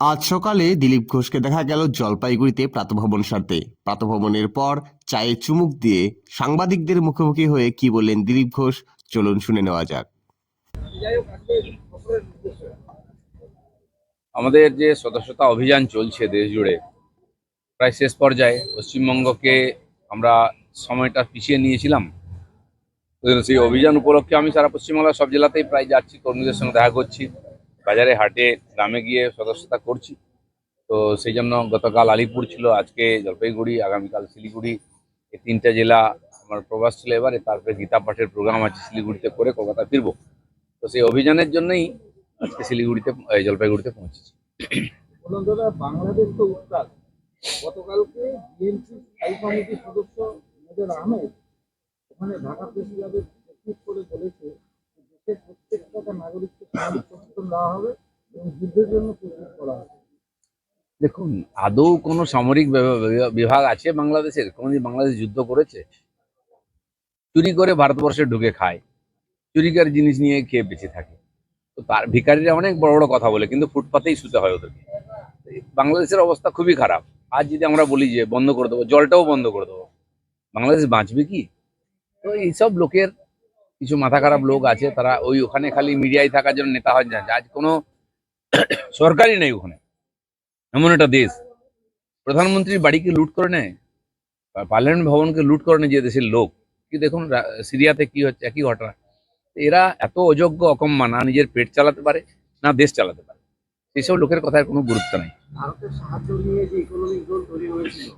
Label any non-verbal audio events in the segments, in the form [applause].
আজ সকালে দিলীপ ঘোষকে দেখা গেল জলপাইগুড়িতে প্রাতভ্রমণ সারতে। প্রাতভ্রমণের পর চায়ে চুমুক দিয়ে সাংবাদিকদের মুখোমুখি হয়ে কি বললেন দিলীপ ঘোষ, চলুন শুনে নেওয়া যাক। আমাদের যে সদস্যতা অভিযান চলছে দেশ জুড়ে, প্রায় শেষ পর্যায়ে পশ্চিমবঙ্গকে আমরা সময়টা পিছিয়ে নিয়েছিলাম। সেই অভিযান উপলক্ষে আমি সারা পশ্চিমবাংলার সব জেলাতেই প্রায় যাচ্ছি, কর্মীদের সঙ্গে দেখা করছি। বাজারে হাটে গ্রামে গিয়ে সদস্যতা করছি। তো সেই জন্য গতকাল আলিপুর ছিল, আজকে জলপাইগুড়ি, আগামীকাল শিলিগুড়ি। এই তিনটা জেলা আমার প্রবাস ছিল এবারে, তারপরে গীতা পাঠের প্রোগ্রাম আছে শিলিগুড়িতে করে কলকাতা ফিরবো। তো সেই অভিযানের জন্যই আজকে শিলিগুড়িতে জলপাইগুড়িতে পৌঁছেছি। বাংলাদেশ তো দেখুন, আদৌ কোনো সামরিক বিভা- বিভা- বিভাগ আছে বাংলাদেশের? কোনোদিন বাংলাদেশ যুদ্ধ করেছে? চুরি করে ভারতবর্ষে ঢুকে খায়। চুরিকার জিনিস নিয়ে খেয়ে বেঁচে থাকে। তো তার ভিকারিরা অনেক বড় বড় কথা বলে, কিন্তু ফুটপাতেই শুতে হয় ওদেরকে। বাংলাদেশের অবস্থা খুবই খারাপ। আজ যদি আমরা বলি যে বন্ধ করে দেবো, জলটাও বন্ধ করে দেবো, বাংলাদেশ বাঁচবে কি? তো এইসব লোকের কিছু মাথা খারাপ লোক আছে, তারা ওই ওখানে খালি মিডিয়ায় থাকার জন্য নেতা হয় না আজ কোনো [coughs] সরকারই নেই ওখানে। এমন একটা দেশ। প্রধানমন্ত্রীর বাড়িকে লুট করে নেয় পার্লামেন্ট ভবনকে লুট করে নেয় যে দেশের লোক। কি দেখুন সিরিয়াতে কি হচ্ছে, একই ঘটনা। এরা এত অযোগ্য, অকম্মা, না নিজের পেট চালাতে পারে, না দেশ চালাতে পারে। সেসব লোকের কথার কোনো গুরুত্ব নেই। ভারতের সাহায্য নিয়ে যে ইকোনমিক জোন তৈরি হয়েছিল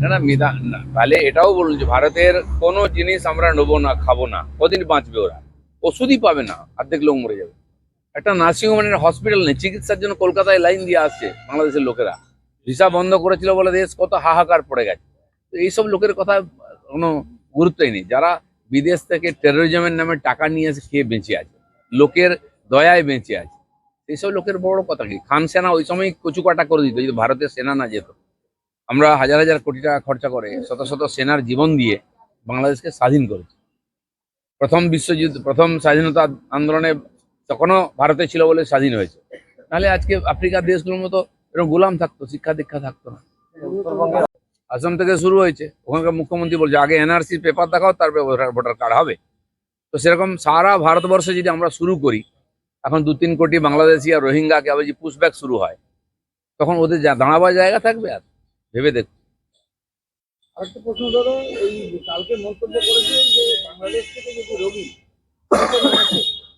না না মিদা তাহলে এটাও বলুন যে ভারতের কোনো জিনিস আমরা নেব না, খাব না। কদিন বাঁচবে ওরা? ওষুধই পাবে না, অর্ধেক লোক মরে যাবে। একটা নার্সিং হোমের হসপিটাল নেই, চিকিৎসার জন্য কলকাতায় লাইন দিয়ে আসছে বাংলাদেশের লোকেরা। ভিসা বন্ধ করেছিল বলে দেশ কত হাহাকার পড়ে গেছে। তো এইসব লোকের কথা কোনো গুরুত্বই নেই। যারা বিদেশ থেকে টেরোরিজমের নামে টাকা নিয়ে এসে খেয়ে বেঁচে আছে, লোকের দয়ায় বেঁচে আছে। এইসব লোকের বড় কথা কি? খান সেনা ওই সময় কচুকাটা করে দিত যদি ভারতের সেনা না যেত। আমরা হাজার হাজার কোটি টাকা খরচা করে শত শত সেনার জীবন দিয়ে বাংলাদেশকে স্বাধীন করেছি। প্রথম বিশ্বযুদ্ধ, প্রথম স্বাধীনতা আন্দোলনে তখনও ভারতে ছিল বলে স্বাধীন হয়েছে। নাহলে আজকে আফ্রিকার দেশগুলোর মতো এরকম গোলাম থাকতো, শিক্ষা দীক্ষা থাকতো না। আসাম থেকে শুরু হয়েছে, ওখানকার মুখ্যমন্ত্রী বলছে, আগে এনআরসি পেপার দেখাও, তারপরে ভোটার কার্ড হবে। তো সেরকম সারা ভারতবর্ষে যদি আমরা শুরু করি এখন দু তিন কোটি বাংলাদেশি আর রোহিঙ্গাকে আবার যে পুশব্যাক শুরু হয় তখন ওদের যা দাঁড়াবার জায়গা থাকবে আর? ভেবে দেখ আরেকটা প্রশ্ন দাদা এই কালকে মন্তব্য করেছে যে বাংলাদেশ থেকে যদি রোগী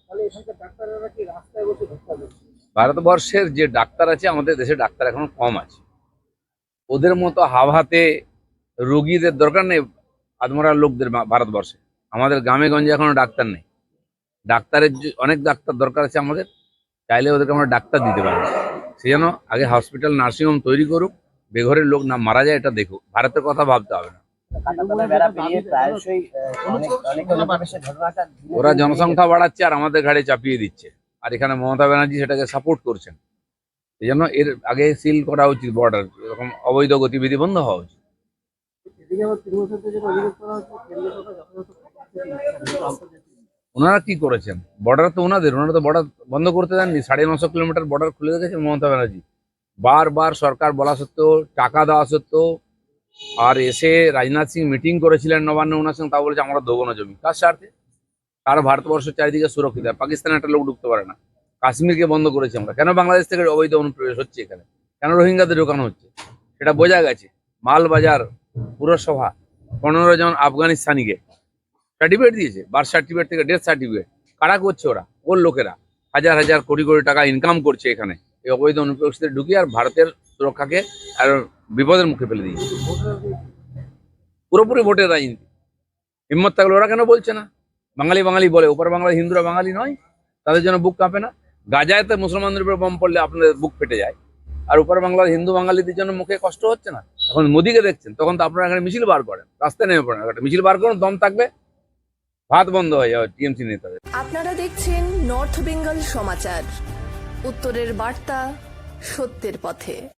তাহলে এখানকার ডাক্তাররা কি রাস্তায় বসে ধক্কা ভারতবর্ষের যে ডাক্তার আছে আমাদের দেশে ডাক্তার এখন কম আছে। ওদের মতো হাওয়াতে রোগীদের দরকার নেই আদমরা লোকদের ভারতবর্ষে। আমাদের গ্রামে গঞ্জে এখনও ডাক্তার নেই। ডাক্তারের অনেক ডাক্তার দরকার আছে আমাদের, চাইলে ওদেরকে আমরা ডাক্তার দিতে পারি। সে যেন আগে হসপিটাল নার্সিংহোম তৈরি করুক, বেঘরের লোক না মারা যায় এটা দেখুক। ভারতের কথা ভাবতে হবে না। ওরা জনসংখ্যা বাড়াচ্ছে আর আমাদের ঘাড়ে চাপিয়ে দিচ্ছে। আর এখানে মমতা ব্যানার্জি সেটাকে সাপোর্ট করছেন। এই জন্য এর আগে সিল করা উচিত বর্ডার এরকম অবৈধ গতিবিধি বন্ধ হওয়া উচিত। এদিকে আবার অভিযোগ করা হচ্ছে সরকার যথাযথ ওনারা কি করেছেন? বর্ডার তো ওনাদের, ওনারা তো বর্ডার বন্ধ করতে দেননি। সাড়ে নশো কিলোমিটার বর্ডার খুলে রেখেছেন মমতা ব্যানার্জি। বারবার সরকার বলা সত্ত্বেও, টাকা দেওয়া সত্ত্বেও, আর এসে রাজনাথ সিং মিটিং করেছিলেন নবান্ন ওনার সঙ্গে তা বলেছে আমরা দেবো না জমি। কার স্বার্থে? তার ভারতবর্ষের চারিদিকে সুরক্ষিত। পাকিস্তানে একটা লোক ঢুকতে পারে না। কাশ্মীরকে বন্ধ করেছি আমরা। কেন বাংলাদেশ থেকে অবৈধ অনুপ্রবেশ হচ্ছে এখানে? কেন রোহিঙ্গাদের ঢোকানো হচ্ছে? সেটা বোঝা গেছে। মালবাজার পুরসভা পনেরো জন আফগানিস্তানিকে সার্টিফিকেট দিয়েছে বার্থ সার্টিফিকেট থেকে ডেথ সার্টিফিকেট কারা করছে ওরা? ওর লোকেরা? হাজার হাজার কোটি কোটি টাকা ইনকাম করছে এখানে। এই অবৈধ অনুপ্রবেশদের ঢুকিয়ে আর ভারতের সুরক্ষাকে আর বিপদের মুখে ফেলে দিয়েছে। পুরোপুরি ভোটের রাজনীতি। হিম্মত থাকলে ওরা কেন বলছে না? বাঙালি বাঙালি বলে ওপর বাংলার হিন্দুরা বাঙালি নয়, তাদের জন্য বুক কাঁপে না। গাজায়তে মুসলমানদের উপরে বম পড়লে আপনাদের বুক ফেটে যায়। আর উপর বাংলার হিন্দু বাঙালিদের জন্য মুখে কষ্ট হচ্ছে না। এখন মোদিকে দেখছেন, তখন তো আপনারা এখানে মিছিল বার করেন। রাস্তায় নেমে পড়েন। একটা মিছিল বার করুন, দম থাকবে ভাত বন্ধ হয়ে যাবে, টিএমসি নেতাদের আপনারা দেখছেন নর্থ বেঙ্গল সমাচার। উত্তরের বার্তা সত্যের পথে।